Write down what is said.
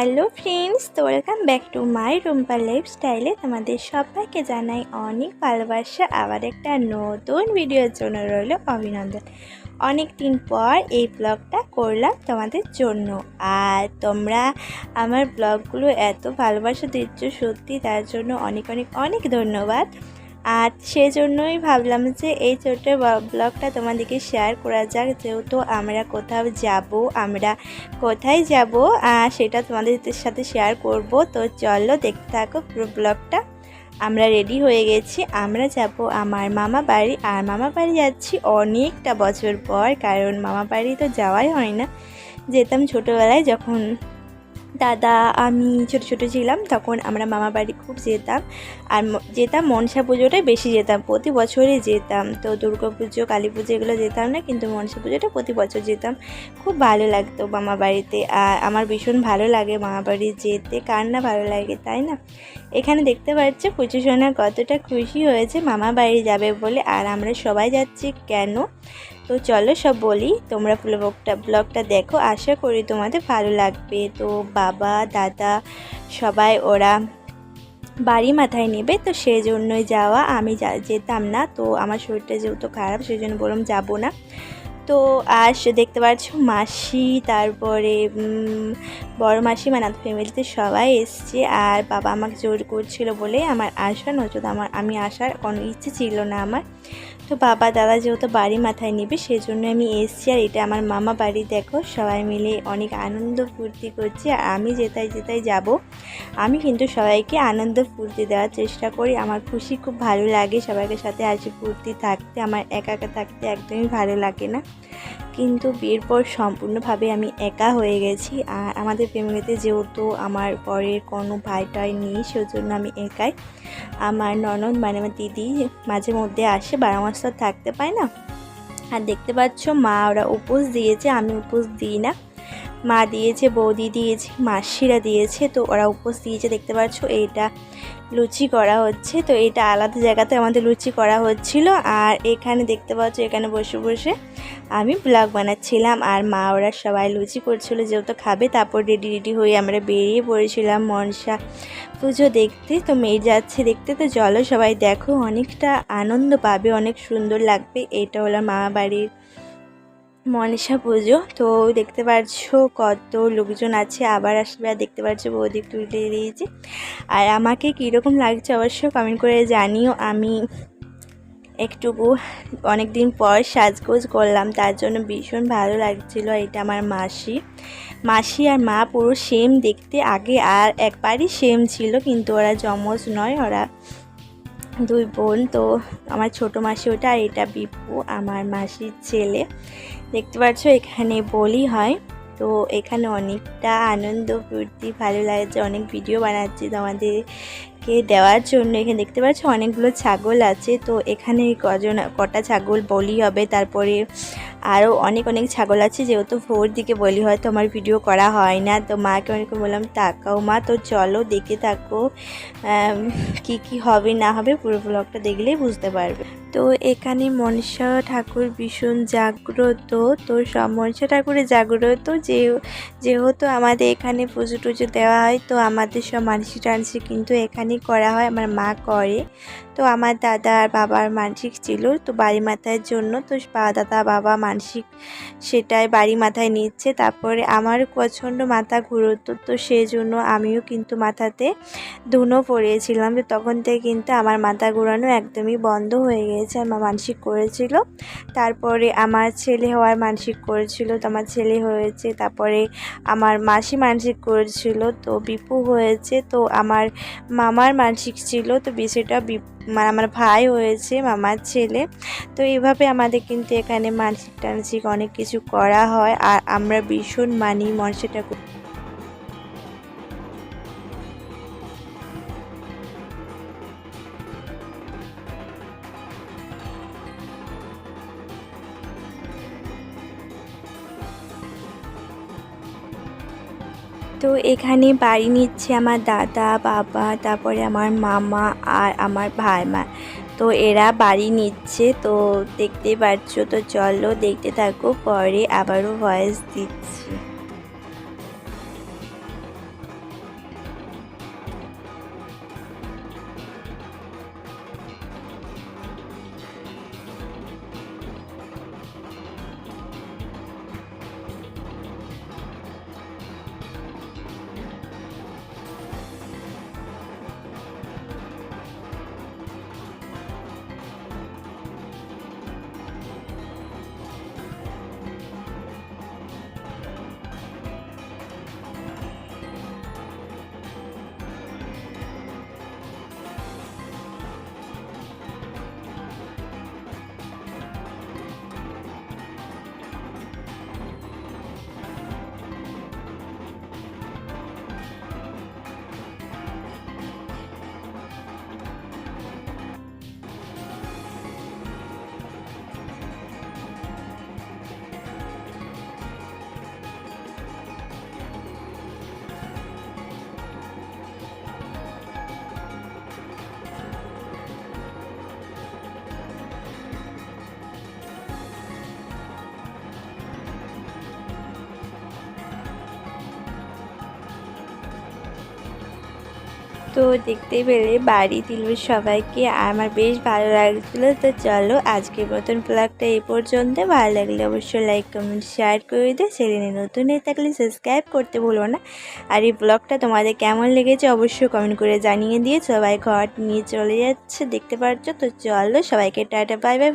Hello friends, তো welcome back to my Rumpa লাইফস্টাইলে তোমাদের সবাইকে জানাই অনেক ভালোবাসা। আবার একটা নতুন ভিডিওর জন্য রইল অভিনন্দন। অনেক দিন পর এই ব্লগটা করলাম তোমাদের জন্য। আর তোমরা আমার ব্লগগুলো এত ভালোবাসা দিচ্ছ, সত্যি তার জন্য অনেক অনেক অনেক ধন্যবাদ। আর সেজন্যই ভাবলাম যে এই ছোট্ট ব্লগটা তোমাদেরকে শেয়ার করা যাক, যেহেতু আমরা কোথাও যাব, আমরা কোথায় যাব সেটা তোমাদের সাথে শেয়ার করব। তো চলো দেখতে থাকো পুরো ব্লগটা আমরা রেডি হয়ে গেছি, আমরা যাব আমার মামা বাড়ি। আর মামা বাড়ি যাচ্ছি অনেকটা বছর পর, কারণ মামা বাড়ি তো যাওয়াই হয় না। যেতাম ছোটোবেলায় যখন দাদা, আমি ছোট ছোট ছিলাম, তখন আমরা মামা বাড়ি খুব যেতাম। আর যেতাম মনসা পুজোটাই বেশি যেতাম, প্রতি বছরই যেতাম। তো দুর্গা পুজো, কালী পুজো এগুলো যেতাম না, কিন্তু মনসা পুজোটা প্রতি বছর যেতাম। খুব ভালো লাগতো মামা বাড়িতে। আর আমার ভীষণ ভালো লাগে মামা বাড়ি যেতে, কার না ভালো লাগে, তাই না? এখানে দেখতে পাচ্ছ পুজো সোনা কতটা খুশি হয়েছে, মামা বাড়ি যাবে বলে। আর আমরা সবাই যাচ্ছি কেন? তো চলো সব বলি, তোমরা ব্লগটা ব্লগটা দেখো, আশা করি তোমাদের ভালো লাগবে। তো বাবা, দাদা, সবাই ওরা বাড়ি মাথায় নেবে, তো সেই জন্যই যাওয়া। আমি যেতাম না, তো আমার শরীরটা যেহেতু খারাপ সেই জন্য বললাম যাব না। তো আর সে দেখতে পাচ্ছ মাসি, তারপরে বড় মাসি মানে ফ্যামিলিতে সবাই এসছে। আর বাবা আমাকে জোর করছিল বলে আমার আসা নয়তো আমার, আমি আসার কোনো ইচ্ছে ছিল না আমার। তো বাবা দাদা যেহেতু বাড়ি মাথায় নেবে সেই জন্য আমি এসছি। আর এটা আমার মামা বাড়ি, দেখো, সবাই মিলে অনেক আনন্দ ফুর্তি করছে। আর আমি যেতাই যেতাই যাব, আমি কিন্তু সবাইকে আনন্দ ফুর্তি দেওয়ার চেষ্টা করি। আমার খুশি খুব ভালো লাগে সবাইকে সাথে আসি, ফুর্তি থাকতে, আমার একা একা থাকতে একদমই ভালো লাগে না। কিন্তু বিয়ের পর সম্পূর্ণভাবে আমি একা হয়ে গেছি। আর আমাদের ফ্যামিলিতে যেহেতু আমার পরের কোনো ভাই টাই নেই, সেজন্য আমি একাই। আমার ননদ মানে আমার দিদি মাঝে মধ্যে আসে বারো মাস তো থাকতে পায় না। আর দেখতে পাচ্ছ, মা ওরা উপোস দিয়েছে, আমি উপোস দিই না। মা দিয়েছে, বৌদি দিয়েছে, মাসিরা দিয়েছে, তো ওরা উপোস দিয়েছে। দেখতে পাচ্ছ, এইটা লুচি করা হচ্ছে। তো এটা আলাদা জায়গাতে আমাদের লুচি করা হচ্ছিল। আর এখানে দেখতে পাচ্ছ, এখানে বসে বসে আমি ব্লগ বানাচ্ছিলাম। আর মা ওরা সবাই লুচি করছিল, যেহেতু খাবে, তারপর রেডি রেডি হয়ে আমরা বেরিয়ে পড়েছিলাম মনসা পুজো দেখতে। তো মেয়ে যাচ্ছে দেখতে। তো চলো সবাই দেখো, অনেকটা আনন্দ পাবে, অনেক সুন্দর লাগবে। এটা হলো মামা বাড়ির মনসা পুজো। তো দেখতে পাচ্ছ কত লোকজন আছে, আবার আসবে আর দেখতে পাচ্ছ বৌদি তুলে দিয়েছে। আর আমাকে কীরকম লাগছে অবশ্য কমেন্ট করে জানিও। আমি একটুকু অনেক দিন পর সাজগোজ করলাম, তার জন্য ভীষণ ভালো লাগছিল এটা আমার মাসি। মাসি আর মা পুরো সেম দেখতে, আগে আর একবারই সেম ছিল, কিন্তু ওরা যমজ নয়, ওরা দুই বোন। তো আমার ছোট মাসি ওটা, আর এটা বিপু, আমার মাসির ছেলে। দেখতে পাচ্ছ, এখানে বলি হয়। তো এখানে অনেকটা আনন্দ ফুর্তি, ভালো লাগছে অনেক ভিডিও বানাচ্ছি তোমাদেরকে দেওয়ার জন্য। এখানে দেখতে পাচ্ছ, অনেকগুলো ছাগল আছে। তো এখানে কজন, কটা ছাগল বলি হবে, তারপরে আরও অনেক অনেক ছাগল আছে। যেহেতু ভোর দিকে বলি হয়, তো আমার ভিডিও করা হয় না। তো মাকে অনেক বললাম, তাকাও মা, তো চলো দেখে থাকো কি কি হবে, না হবে, পুরো ব্লগটা দেখলেই বুঝতে পারবে। তো এখানে মনসা ঠাকুর ভীষণ জাগ্রত, তো মনসা ঠাকুরের জাগ্রত। যে, যেহেতু আমাদের এখানে পুজো টুজো দেওয়া হয়, তো আমাদের সব মানসি টানসি কিন্তু এখানেই করা হয়, আমার মা করে। তো আমার দাদা আর বাবার মানসিক ছিল, তো বাড়ি মাথায় জন্য, তো দাদা, বাবা মানসিক সেটাই বাড়ি মাথায় নিচ্ছে। তারপরে আমার প্রচণ্ড মাথা ঘুরতো, তো সেই জন্য আমিও কিন্তু মাথাতে ধুনো পড়িয়েছিলাম তো তখন থেকে কিন্তু আমার মাথা ঘোরানো একদমই বন্ধ হয়ে গিয়েছে আমার মানসিক করেছিল। তারপরে আমার ছেলে হওয়ার মানসিক করেছিল, তো আমার ছেলে হয়েছে। তারপরে আমার মাসি মানসিক করেছিল, তো বিপু হয়েছে। তো আমার মামার মানসিক ছিল, তো বিষয়টা মানে আমার ভাই হয়েছে, মামার ছেলে। তো এইভাবে আমাদের কিন্তু এখানে মানসিক টানসিক অনেক কিছু করা হয়, আর আমরা ভীষণ মানি মনসা তো এখানে বাড়ি নিচ্ছে আমার দাদা, বাবা, তারপরে আমার মামা আর আমার ভাই মা তো এরা বাড়ি নিচ্ছে, তো দেখতে পাচ্ছ তো চলো দেখতে থাকো, পরে আবারও ভয়েস দিচ্ছি। তো দেখতে পেলে বাড়ি দিল সবাইকে আমার বেশ ভালো লাগছিল। তো চলো আজকের মতন ব্লগটা এই পর্যন্ত। ভালো লাগলে অবশ্যই লাইক কমেন্ট শেয়ার করে দিও। চ্যানেলে নতুন হয়ে থাকলে সাবস্ক্রাইব করতে ভুলো না। আর এই ব্লগটা তোমাদের কেমন লেগেছে অবশ্যই কমেন্ট করে জানিয়ে দিয়ে সবাই ঘর নিয়ে চলে যাচ্ছে, দেখতে পাচ্ছ তো চলো সবাইকে টাটা বাই বাই